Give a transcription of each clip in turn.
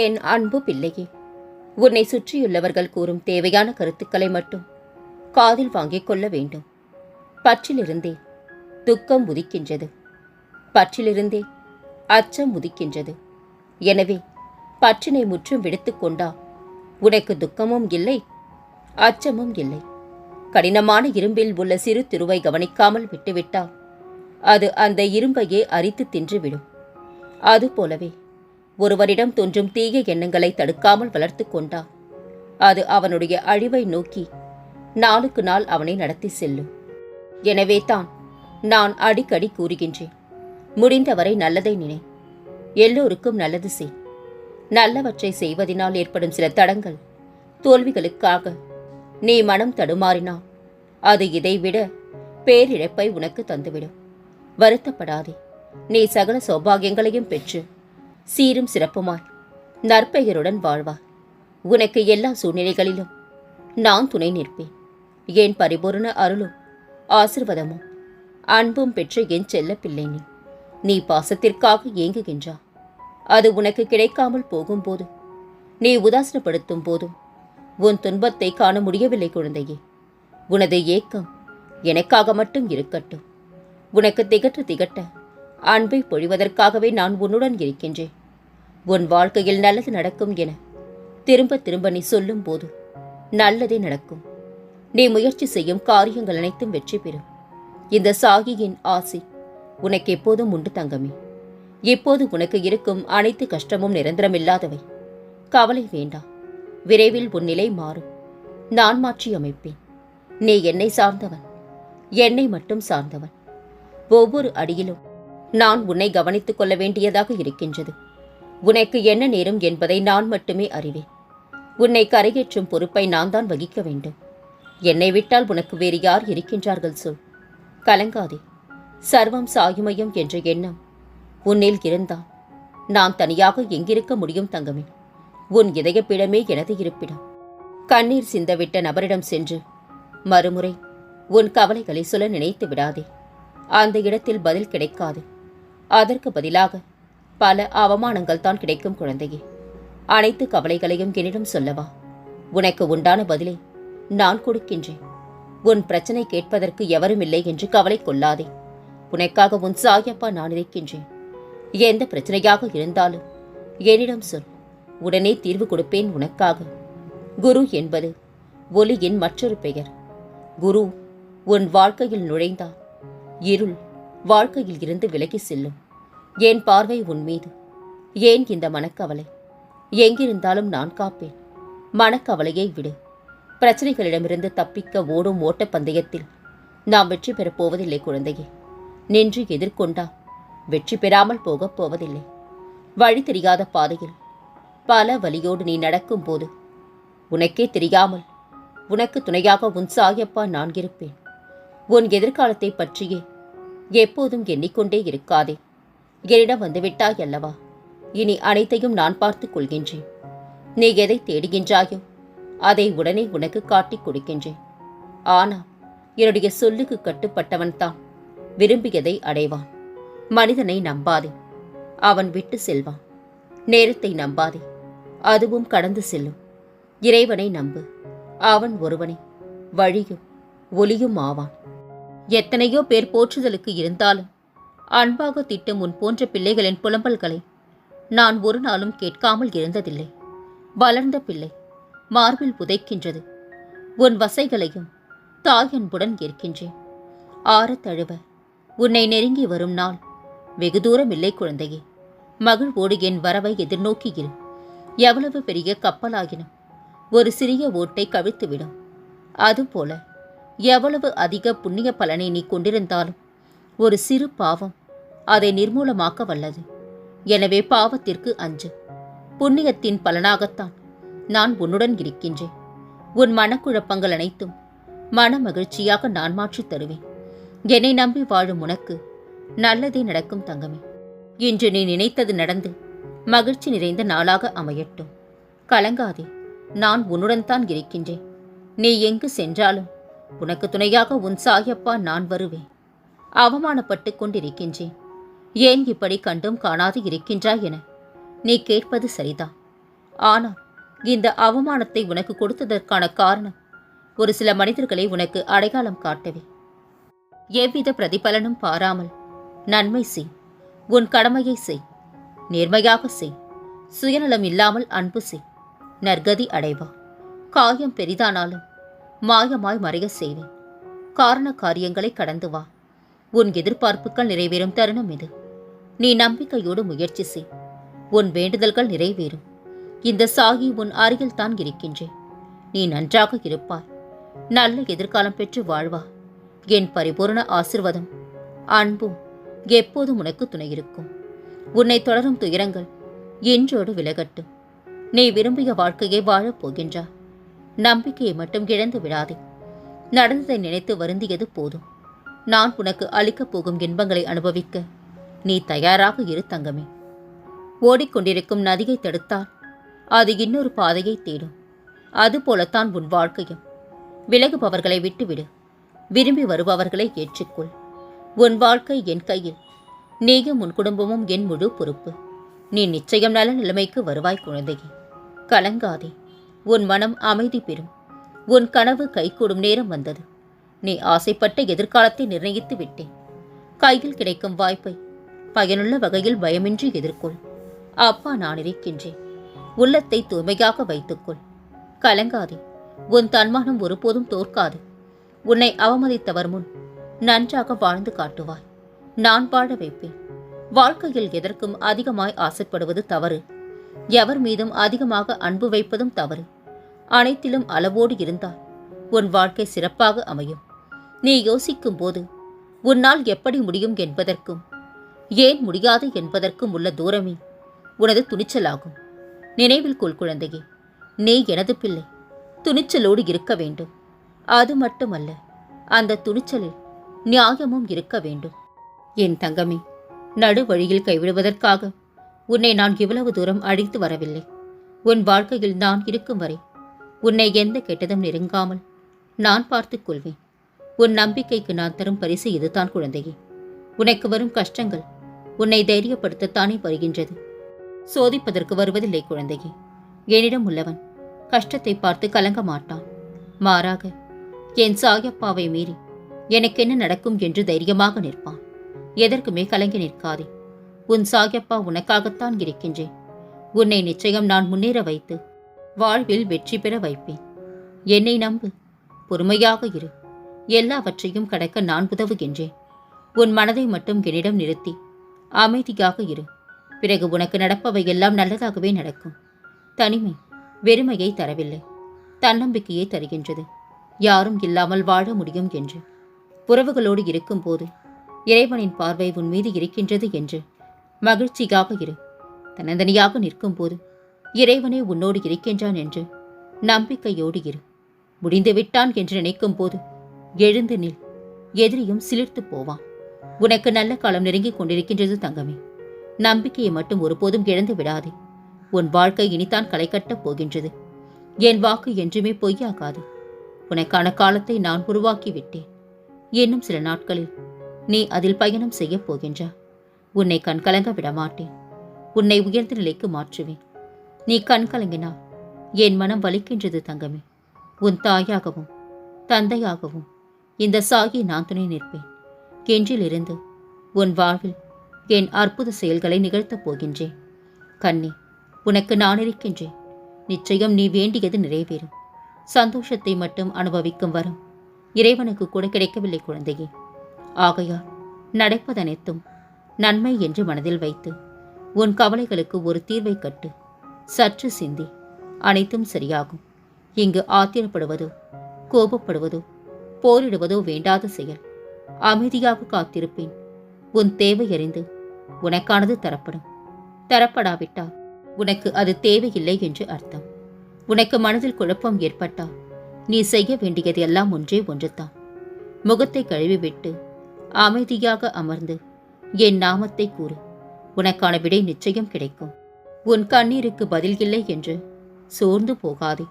என் அன்பு பிள்ளையே? உன்னை சுற்றியுள்ளவர்கள் கூறும் தேவையான கருத்துக்களை மட்டும் காதில் வாங்கிக் கொள்ள வேண்டும். பற்றிலிருந்தே துக்கம் உதிக்கின்றது. பற்றிலிருந்தே அச்சம் உதிக்கின்றது. எனவே பற்றினை முற்றும் விடுத்துக்கொண்டா உனக்கு துக்கமும் இல்லை அச்சமும் இல்லை. கடினமான இரும்பில் உள்ள சிறு திருவை கவனிக்காமல் விட்டுவிட்டால் அது அந்த இரும்பையே அரித்து தின்றுவிடும். அதுபோலவே ஒருவரிடம் தோன்றும் தீய எண்ணங்களை தடுக்காமல் வளர்த்து கொண்டா அது அவனுடைய அழிவை நோக்கி நாளுக்கு நாள் அவனை நடத்தி செல்லும். எனவே தான் நான் அடிக்கடி கூறுகின்றேன் முடிந்தவரை நல்லதை நினை. எல்லோருக்கும் நல்லது செய். நல்லவற்றை செய்வதினால் ஏற்படும் சில தடங்கள் தோல்விகளுக்காக நீ மனம் தடுமாறினால் அது இதைவிட பேரிழப்பை உனக்கு தந்துவிடும். வருத்தப்படாதே நீ சகல சௌபாகியங்களையும் பெற்று சீரும் சிறப்புமாய். நற்பெயருடன் வாழ்வாய் உனக்கு எல்லா சூழ்நிலைகளிலும் நான் துணை நிற்பேன். என் பரிபூரண அருளும் ஆசிர்வாதமும் அன்பும் பெற்ற என் செல்ல பிள்ளை நீ. நீ பாசத்திற்காக ஏங்குகின்றா. அது உனக்கு கிடைக்காமல் போகும்போது நீ உதாசனப்படுத்தும் போதும் உன் துன்பத்தை காண முடியவில்லை குழந்தையே. உனது ஏக்கம் எனக்காக மட்டும் இருக்கட்டும். உனக்கு திகட்ட திகட்ட அன்பை பொழிவதற்காகவே நான் உன்னுடன் இருக்கின்றேன். உன் வாழ்க்கையில் நல்லது நடக்கும் என. திரும்ப திரும்ப நீ சொல்லும் போது நல்லதே நடக்கும். நீ முயற்சி செய்யும் காரியங்கள் அனைத்தும் வெற்றி பெறும். இந்த சாகியின் ஆசை உனக்கு எப்போதும் உண்டு தங்கமே. இப்போது உனக்கு இருக்கும் அனைத்து கஷ்டமும் நிரந்தரமில்லாதவை. கவலை வேண்டாம் விரைவில் உன் நிலை மாறும். நான் மாற்றி அமைப்பேன். நீ என்னை சார்ந்தவன். என்னை மட்டும் சார்ந்தவன். ஒவ்வொரு அடியிலும் நான் உன்னை கவனித்துக் கொள்ள வேண்டியதாக இருக்கின்றது. உனக்கு என்ன நேரும் என்பதை நான் மட்டுமே அறிவேன். உன்னை கரையேற்றும் பொறுப்பை நான் தான் வகிக்க வேண்டும். என்னை விட்டால் உனக்கு வேறு யார் இருக்கின்றார்கள் சொல். கலங்காதே. சர்வம் சாயுமயம் என்ற எண்ணம் உன்னில் இருந்தால் நான் தனியாக எங்கிருக்க முடியும் தங்கமே. உன் இதயப்பிடமே எனது இருப்பிடம். கண்ணீர் சிந்தவிட்ட நபரிடம் சென்று மறுமுறை உன் கவலைகளை சொல்ல நினைத்து விடாதே. அந்த இடத்தில் பதில் கிடைக்காது. அதற்கு பதிலாக பல அவமானங்கள் தான் கிடைக்கும் குழந்தையே. அனைத்து கவலைகளையும் என்னிடம் சொல்லவா? உனக்கு உண்டான பதிலை நான் கொடுக்கின்றேன். உன் பிரச்சனை கேட்பதற்கு எவரும் இல்லை என்று கவலை கொள்ளாதே. உனக்காக உன் சாயப்பா நான் இருக்கின்றேன். எந்த பிரச்சனையாக இருந்தாலும் என்னிடம் சொல். உடனே தீர்வு கொடுப்பேன் உனக்காக. குரு என்பது ஒலியின் மற்றொரு பெயர். குரு உன் வாழ்க்கையில் நுழைந்தால் இருள் வாழ்க்கையில் இருந்து விலகி செல்லும். என் பார்வை உன் மீது. ஏன் இந்த மனக்கவலை? எங்கிருந்தாலும் நான் காப்பேன். மனக்கவலையை விடு. பிரச்சனைகளிடமிருந்து தப்பிக்க ஓடும் ஓட்டப்பந்தயத்தில் நாம் வெற்றி பெறப் போவதில்லை குழந்தையே. நின்று எதிர்கொண்டா? வெற்றி பெறாமல் போகப் போவதில்லை. வழி தெரியாத பாதையில். பல வழியோடு நீ நடக்கும்போது உனக்கே தெரியாமல் உனக்கு துணையாக உன் சாயப்பா நான் இருப்பேன். உன் எதிர்காலத்தை பற்றியே எப்போதும் எண்ணிக்கொண்டே இருக்காதே. என்னிடம் வந்துவிட்டாய் அல்லவா இனி அனைத்தையும் நான் பார்த்துக் கொள்கின்றேன். நீ எதை தேடுகின்றாயோ அதை உடனே உனக்கு காட்டிக் கொடுக்கின்றேன். ஆனால் என்னுடைய சொல்லுக்கு கட்டுப்பட்டவன் தான் விரும்பியதை அடைவான். மனிதனை நம்பாதே அவன் விட்டு செல்வான். நேரத்தை நம்பாதே அதுவும் கடந்து செல்லும். இறைவனை நம்பு அவன் ஒருவனே வழியும் ஒளியும் ஆவான். எத்தனையோ பேர் போற்றுதலுக்கு இருந்தாலும் அன்பாக திட்டும் உன் போன்ற பிள்ளைகளின் புலம்பல்களை நான் ஒரு நாளும் கேட்காமல் இருந்ததில்லை. வளர்ந்த பிள்ளை மார்பில் புதைக்கின்றது. உன் வசைகளையும் தாயன்புடன் ஏற்கின்றேன். ஆறத் தழுவ உன்னை நெருங்கி வரும் நாள் வெகு தூரம் இல்லை குழந்தையே. மகிழ்வோடு என் வரவை எதிர்நோக்கி எவ்வளவு பெரிய கப்பலாகினும் ஒரு சிறிய ஓட்டை கவிழ்த்துவிடும். அதுபோல எவ்வளவு அதிக புண்ணிய பலனை நீ கொண்டிருந்தாலும் ஒரு சிறு பாவம் அதை நிர்மூலமாக்க வல்லது. எனவே பாவத்திற்கு அஞ்சு. புண்ணியத்தின் பலனாகத்தான் நான் உன்னுடன் இருக்கின்றேன். உன் மனக்குழப்பங்கள் அனைத்தும் மன மகிழ்ச்சியாக நான் மாற்றித் தருவேன். என்னை நம்பி வாழும் உனக்கு நல்லதே நடக்கும் தங்கமே. இன்று நீ நினைத்தது நடந்து மகிழ்ச்சி நிறைந்த நாளாக அமையட்டும். கலங்காதே நான் உன்னுடன் தான் இருக்கின்றேன். நீ எங்கு சென்றாலும் உனக்கு துணையாக உன் சாயப்பா நான் வருவேன். அவமானப்பட்டு கொண்டிருக்கின்றேன். ஏன் இப்படி கண்டும் காணாது இருக்கின்றாய் என? நீ கேட்பது சரிதான் ஆனால் இந்த அவமானத்தை உனக்கு கொடுத்ததற்கான காரணம் ஒரு சில மனிதர்களை உனக்கு அடையாளம் காட்டவே. எவ்வித பிரதிபலனும் பாராமல் நன்மை செய் உன் கடமையை செய் நேர்மையாக செய் சுயநலம் இல்லாமல் அன்பு செய் நற்கதி அடைவா. காயம் பெரிதானாலும் மாயமாய் மறைய செய்வேன். காரண காரியங்களை கடந்து வா. உன் எதிர்பார்ப்புகள் நிறைவேறும் தருணம் இது. நீ நம்பிக்கையோடு முயற்சி செய். உன் வேண்டுதல்கள் நிறைவேறும். இந்த சாகி உன் அருகில் தான் இருக்கின்றேன். நீ நன்றாக இருப்பாய். நல்ல எதிர்காலம் பெற்று வாழ்வா. என் பரிபூரண ஆசிர்வாதம் அன்பும் எப்போதும் உனக்கு துணை இருக்கும். உன்னை தொடரும் துயரங்கள் என்றோடு விலகட்டும். நீ விரும்பிய வாழ்க்கையை வாழப் போகின்றா. நம்பிக்கையை மட்டும் இழந்து விடாதே. நடந்ததை நினைத்து வருந்தியது போதும். நான் உனக்கு அளிக்கப் போகும் இன்பங்களை அனுபவிக்க நீ தயாராக இரு தங்கமே. ஓடிக்கொண்டிருக்கும் நதியை தடுத்தால் அது இன்னொரு பாதையை தேடும். அதுபோலத்தான் உன் வாழ்க்கையும். விலகுபவர்களை விட்டுவிடு. விரும்பி வருபவர்களை ஏற்றுக்கொள். உன் வாழ்க்கை என் கையில். நீயும் உன் குடும்பமும் என் முழு பொறுப்பு. நீ நிச்சயம் நல்ல நிலைமைக்கு வருவாய் குழந்தையே. கலங்காதே. உன் மனம் அமைதி பெறும். உன் கனவு கைகூடும் நேரம் வந்தது. நீ ஆசைப்பட்ட எதிர்காலத்தை நிர்ணயித்து விட்டேன். கையில் கிடைக்கும் வாய்ப்பை பயனுள்ள வகையில் பயமின்றி எதிர்கொள். அப்பா நான் இருக்கின்றேன். உள்ளத்தை தூய்மையாக வைத்துக்கொள். கலங்காதே. உன் தன்மானம் ஒருபோதும் தோற்காது. உன்னை அவமதித்தவர் முன் நன்றாக வாழ்ந்து காட்டுவாய். நான் வாழ வைப்பேன். வாழ்க்கையில் எதற்கும் அதிகமாய் ஆசைப்படுவது தவறு. எவர் மீதும் அதிகமாக அன்பு வைப்பதும் தவறு. அனைத்திலும் அளவோடு இருந்தால் உன் வாழ்க்கை சிறப்பாக அமையும். நீ யோசிக்கும் போது உன்னால் எப்படி முடியும் என்பதற்கும் ஏன் முடியாது என்பதற்கும் உள்ள தூரமே. உனது துணிச்சலாகும். நினைவில் கொள் குழந்தையே. நீ எனது பிள்ளை. துணிச்சலோடு இருக்க வேண்டும். அது மட்டுமல்ல அந்த துணிச்சலில் நியாயமும் இருக்க வேண்டும். என் தங்கமே நடு வழியில் கைவிடுவதற்காக உன்னை நான் இவ்வளவு தூரம் அழைத்து வரவில்லை. உன் வாழ்க்கையில் நான் இருக்கும் வரை உன்னை எந்த கெட்டதும் நெருங்காமல் நான் பார்த்துக் கொள்வேன். உன் நம்பிக்கைக்கு நான் தரும் பரிசு இதுதான் குழந்தையே. உனக்கு வரும் கஷ்டங்கள் உன்னை தைரியப்படுத்தத்தானே வருகின்றது. சோதிப்பதற்கு வருவதில்லை குழந்தையே. என்னிடம் உள்ளவன் கஷ்டத்தை பார்த்து கலங்க மாட்டான். மாறாக என் சாயப்பாவை மீறி எனக்கு என்ன நடக்கும் என்று தைரியமாக நிற்பான். எதற்குமே கலங்கி நிற்காதே. உன் சாயப்பா உனக்காகத்தான் இருக்கின்றேன். உன்னை நிச்சயம் நான் முன்னேற வைத்து வாழ்வில் வெற்றி பெற வைப்பேன். என்னை நம்பு. பொறுமையாக இரு. எல்லாவற்றையும் கடக்க நான் உதவுகின்றேன். உன் மனதை மட்டும் என்னிடம் நிறுத்தி அமைதியாக இரு. பிறகு உனக்கு நடப்பவை எல்லாம் நல்லதாகவே நடக்கும். தனிமை வெறுமையை தரவில்லை. தன்னம்பிக்கையை தருகின்றது. யாரும் இல்லாமல் வாழ முடியும் என்று. உறவுகளோடு இருக்கும்போது இறைவனின் பார்வை உன் மீது இருக்கின்றது என்று. மகிழ்ச்சியாக இரு. தன்னந்தனியாக நிற்கும்போது இறைவனே உன்னோடு இருக்கின்றான் என்று. நம்பிக்கையோடு இரு. முடிந்துவிட்டான் என்று நினைக்கும் போது எழுந்து நில். எதிரியும் சிலிர்த்து போவான். உனக்கு நல்ல காலம் நெருங்கிக் கொண்டிருக்கின்றது தங்கமே. நம்பிக்கையை மட்டும் ஒருபோதும் இழந்து விடாதே. உன் வாழ்க்கை இனித்தான் களை கட்டப் போகின்றது. என் வாக்கு என்றுமே பொய்யாகாது. உனக்கான காலத்தை நான் உருவாக்கி விட்டேன் இன்னும் சில நாட்களில் நீ அதில் பயணம் செய்யப் போகின்றா. உன்னை கண்கலங்க விடமாட்டேன் உன்னை உயர்ந்த நிலைக்கு மாற்றுவேன். நீ கண்கலங்கினா என் மனம் வலிக்கின்றது தங்கமே. உன் தாயாகவும் தந்தையாகவும் இந்த சாகி நான் துணை நிற்பேன். என்றிலிருந்து உன் வாழ்வில் என் அற்புத செயல்களை நிகழ்த்தப் போகின்றேன். கண்ணி உனக்கு நான் இருக்கின்றேன். நிச்சயம் நீ வேண்டியது நிறைவேறும். சந்தோஷத்தை மட்டும் அனுபவிக்கும் வரும். இறைவனுக்கு கூட கிடைக்கவில்லை குழந்தையே. ஆகையால் நடப்பதனைத்தும் நன்மை என்று மனதில் வைத்து உன் கவலைகளுக்கு ஒரு தீர்வை கட்டு. சற்று சிந்தி அனைத்தும் சரியாகும். இங்கு ஆத்திரப்படுவதோ கோபப்படுவதோ போரிடுவதோ வேண்டாத செயல். அமைதியாக காத்திருப்பேன். உன் தேவை அறிந்து உனக்கானது தரப்படும். தரப்படாவிட்டால் உனக்கு அது தேவையில்லை என்று அர்த்தம். உனக்கு மனதில் குழப்பம் ஏற்பட்டால் நீ செய்ய வேண்டியது எல்லாம் ஒன்றே ஒன்றுதான். முகத்தை கழுவிவிட்டு அமைதியாக அமர்ந்து என் நாமத்தை கூறு. உனக்கான விடை நிச்சயம் கிடைக்கும். உன் கண்ணீருக்கு பதில் இல்லை என்று சோர்ந்து போகாதே.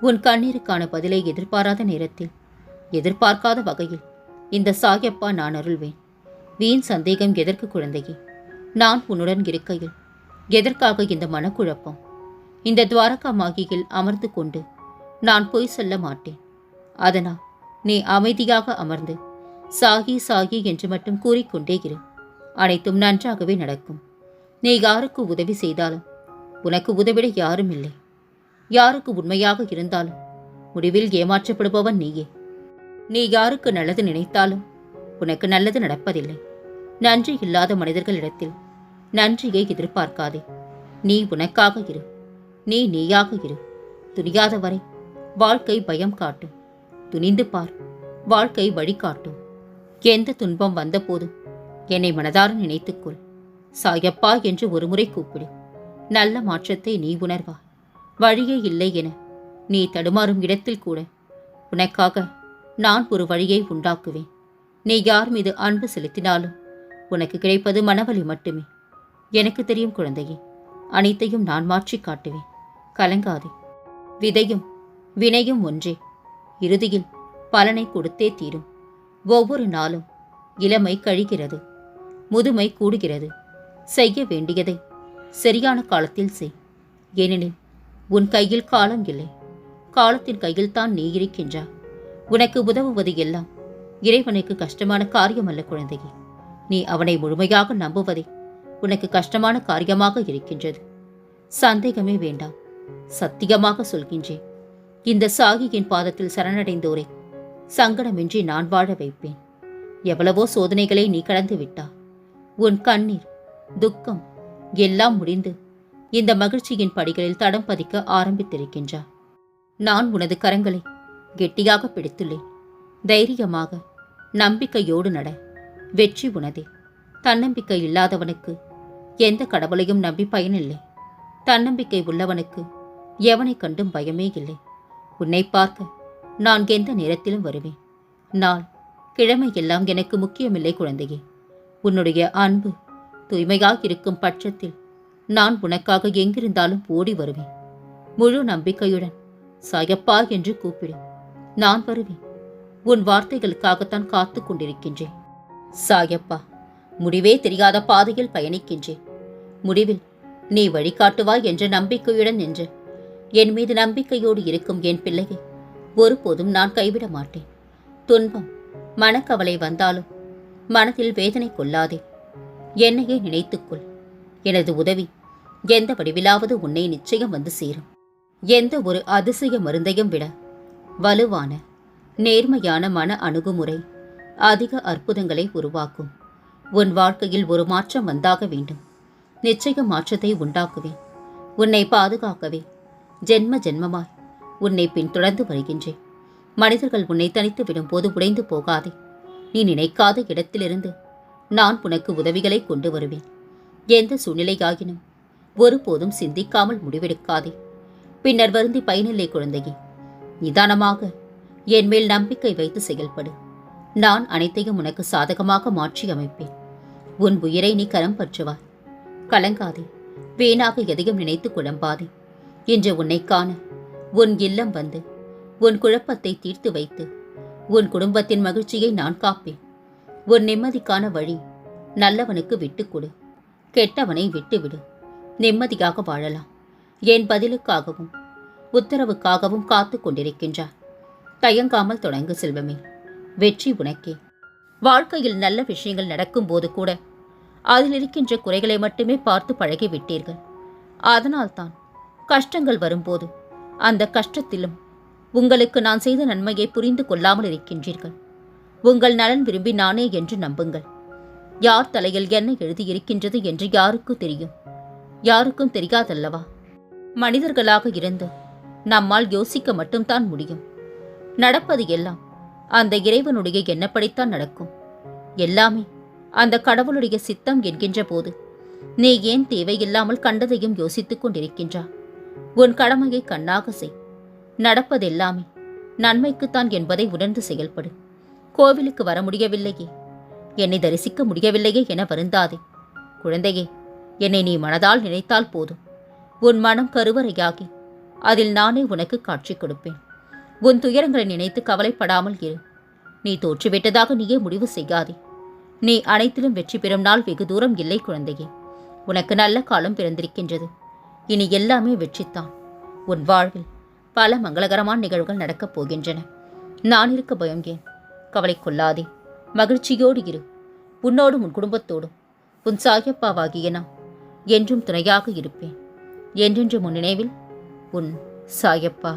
உன் கண்ணீருக்கான பதிலை எதிர்பாராத நேரத்தில் எதிர்பார்க்காத வகையில் இந்த சாயப்பா நான் அருள்வேன். வீண் சந்தேகம் எதற்கு குழந்தையே? நான் உன்னுடன் இருக்கையில். எதற்காக இந்த மனக்குழப்பம்? இந்த துவாரகா மாகியில் அமர்ந்து கொண்டு நான் பொய் சொல்ல மாட்டேன். அதனால் நீ அமைதியாக அமர்ந்து சாகி சாகி என்று மட்டும் கூறிக்கொண்டே இரு. அனைத்தும் நன்றாகவே நடக்கும். நீ யாருக்கு உதவி செய்தாலும் உனக்கு உதவிட யாரும் இல்லை. யாருக்கு உண்மையாக இருந்தாலும் முடிவில் ஏமாற்றப்படுபவன் நீயே. நீ யாருக்கு நல்லது நினைத்தாலும் உனக்கு நல்லது நடப்பதில்லை. நன்றி இல்லாத மனிதர்களிடத்தில் நன்றியை எதிர்பார்க்காதே. நீ உனக்காக இரு. நீ நீயாக இரு. துணியாத வரை வாழ்க்கை பயம் காட்டும். துணிந்து பார். வாழ்க்கை வழிகாட்டும் எந்த துன்பம் வந்தபோதும் என்னை மனதார நினைத்துக்கொள் சாயப்பா என்று ஒருமுறை கூப்பிடு. நல்ல மாற்றத்தை நீ உணர்வா. வழியே இல்லை என நீ தடுமாறும் இடத்தில் கூட உனக்காக நான் ஒரு வழியை உண்டாக்குவேன். நீ யார் மீது அன்பு செலுத்தினாலும் உனக்கு கிடைப்பது மனவலி மட்டுமே. எனக்கு தெரியும் குழந்தையே அனைத்தையும் நான் மாற்றி காட்டுவேன். கலங்காதே. விதையும் வினையும் ஒன்றே. இறுதியில் பலனை கொடுத்தே தீரும். ஒவ்வொரு நாளும் இளமை கழிகிறது முதுமை கூடுகிறது. செய்ய வேண்டியதை சரியான காலத்தில் செய். ஏனெனில் உன் கையில் காலம் இல்லை. காலத்தின் கையில் தான் நீ இருக்கின்றாய். உனக்கு உதவுவது எல்லாம் இறைவனுக்கு கஷ்டமான காரியம் அல்ல குழந்தையே. நீ அவனை முழுமையாக நம்புவதே உனக்கு கஷ்டமான காரியமாக இருக்கின்றது. சந்தேகமே வேண்டாம். சத்தியமாக சொல்கின்றேன். இந்த சாகியின் பாதத்தில் சரணடைந்தோரை சங்கடமின்றி நான் வாழ வைப்பேன். எவ்வளவோ சோதனைகளை நீ கடந்து விட்டா உன் கண்ணீர் துக்கம் எல்லாம் முடிந்து இந்த மகிழ்ச்சியின் படிகளில் தடம் பதிக்க ஆரம்பித்திருக்கின்றா நான் உனது கரங்களை கெட்டியாக பிடித்துள்ளேன். தைரியமாக நம்பிக்கையோடு நட. வெற்றி உனதே. தன்னம்பிக்கை இல்லாதவனுக்கு எந்த கடவுளையும் நம்பி பயனில்லை. தன்னம்பிக்கை உள்ளவனுக்கு எவனை கண்டும் பயமே இல்லை. உன்னை பார்க்க நான் எந்த நேரத்திலும் வருவேன். நாள் கிழமை எல்லாம் எனக்கு முக்கியமில்லை குழந்தையே. உன்னுடைய அன்பு தூய்மையாக இருக்கும் பட்சத்தில் நான் உனக்காக எங்கிருந்தாலும் ஓடி வருவேன். முழு நம்பிக்கையுடன் சாயப்பா என்று கூப்பிடும் நான் வருவேன். உன் வார்த்தைகளுக்காகத்தான் காத்து கொண்டிருக்கின்றேன். சாயப்பா முடிவே தெரியாத பாதையில் பயணிக்கின்றேன். முடிவில் நீ வழிகாட்டுவாய் என்ற நம்பிக்கையுடன் நின்று. என் மீது நம்பிக்கையோடு இருக்கும் என் பிள்ளையை ஒருபோதும் நான் கைவிட மாட்டேன். துன்பம் மனக்கவலை வந்தாலும் மனதில் வேதனை கொள்ளாதே. என்னையே நினைத்துக்கொள். எனது உதவி எந்த வடிவிலாவது உன்னை நிச்சயம் வந்து சேரும். எந்த ஒரு அதிசய மருந்தையும் விட வலுவான நேர்மையான மன அணுகுமுறை அதிக அற்புதங்களை உருவாக்கும். உன் வாழ்க்கையில் ஒரு மாற்றம் வந்தாக வேண்டும். நிச்சய மாற்றத்தை உண்டாக்குவேன் உன்னை பாதுகாக்கவே. ஜென்ம ஜென்மமாய் உன்னை பின்தொடர்ந்து வருகின்றேன் மனிதர்கள் உன்னை தனித்து விடும்போது உடைந்து போகாதே. நீ நினைக்காத இடத்திலிருந்து நான் உனக்கு உதவிகளை கொண்டு வருவேன். எந்த சூழ்நிலையாகினும் ஒருபோதும் சிந்திக்காமல் முடிவெடுக்காதே. பின்னர் வருந்தி பயனில்லை குழந்தையே. நிதானமாக. என் மேல் நம்பிக்கை வைத்து செயல்படு. நான் அனைத்தையும் உனக்கு சாதகமாக மாற்றி அமைப்பேன். உன் உயிரை நீ கரம் பற்றுவாய். கலங்காதே. வீணாக எதையும் நினைத்து குழம்பாதே. இன்று உன்னை காண உன் இல்லம் வந்து உன் குழப்பத்தை தீர்த்து வைத்து உன் குடும்பத்தின் மகிழ்ச்சியை நான் காப்பேன். உன் நிம்மதிக்கான வழி நல்லவனுக்கு விட்டுக்கொடு கெட்டவனை விட்டுவிடு. நிம்மதியாக வாழலாம். என் பதிலுக்காகவும் உத்தரவுக்காகவும் காத்து கொண்டிருக்கின்றார். தயங்காமல் தொடங்கு செல்வமே. வெற்றி உனக்கே. வாழ்க்கையில் நல்ல விஷயங்கள் நடக்கும்போது கூட அதில் இருக்கின்ற குறைகளை மட்டுமே பார்த்து பழகிவிட்டீர்கள். அதனால்தான் கஷ்டங்கள் வரும்போது அந்த கஷ்டத்திலும் உங்களுக்கு நான் செய்த நன்மையை புரிந்து கொள்ளாமல் இருக்கின்றீர்கள். உங்கள் நலன் விரும்பி நானே என்று நம்புங்கள். யார் தலையில் என்ன எழுதியிருக்கின்றது என்று யாருக்கு தெரியும். யாருக்கும் தெரியாதல்லவா? மனிதர்களாக இருந்து நம்மால் யோசிக்க மட்டும்தான் முடியும். நடப்பது எல்லாம் அந்த இறைவனுடைய எண்ணப்படித்தான் நடக்கும். எல்லாமே அந்த கடவுளுடைய சித்தம் என்கின்ற போது நீ ஏன் தேவையில்லாமல் கண்டதையும் யோசித்துக் கொண்டிருக்கின்றா உன் கடமையை கண்ணாக செய். நடப்பதெல்லாமே நன்மைக்குத்தான் என்பதை உணர்ந்து செயல்படு. கோவிலுக்கு வர முடியவில்லையே. என்னை தரிசிக்க முடியவில்லையே என வருந்தாதே. குழந்தையே என்னை நீ மனதால் நினைத்தால் போதும். உன் மனம் கருவறையாகி அதில் நானே உனக்கு காட்சி கொடுப்பேன். உன் துயரங்களை நினைத்து கவலைப்படாமல் இரு. நீ தோற்றுவிட்டதாக நீயே முடிவு செய்யாதே. நீ அனைத்திலும் வெற்றி பெறும் நாள் வெகு தூரம் இல்லை குழந்தையே. உனக்கு நல்ல காலம் பிறந்திருக்கின்றது. இனி எல்லாமே வெற்றித்தான். உன் வாழ்வில் பல மங்களகரமான நிகழ்வுகள் நடக்கப் போகின்றன. நான் இருக்க பயம் ஏன்? கவலை கொள்ளாதே மகிழ்ச்சியோடு இரு. உன்னோடும் உன் குடும்பத்தோடும். உன் சாயப்பாவாகிய நான் என்றும் துணையாக இருப்பேன். என்றென்றும் உன் நினைவில் உன் சாயப்பா.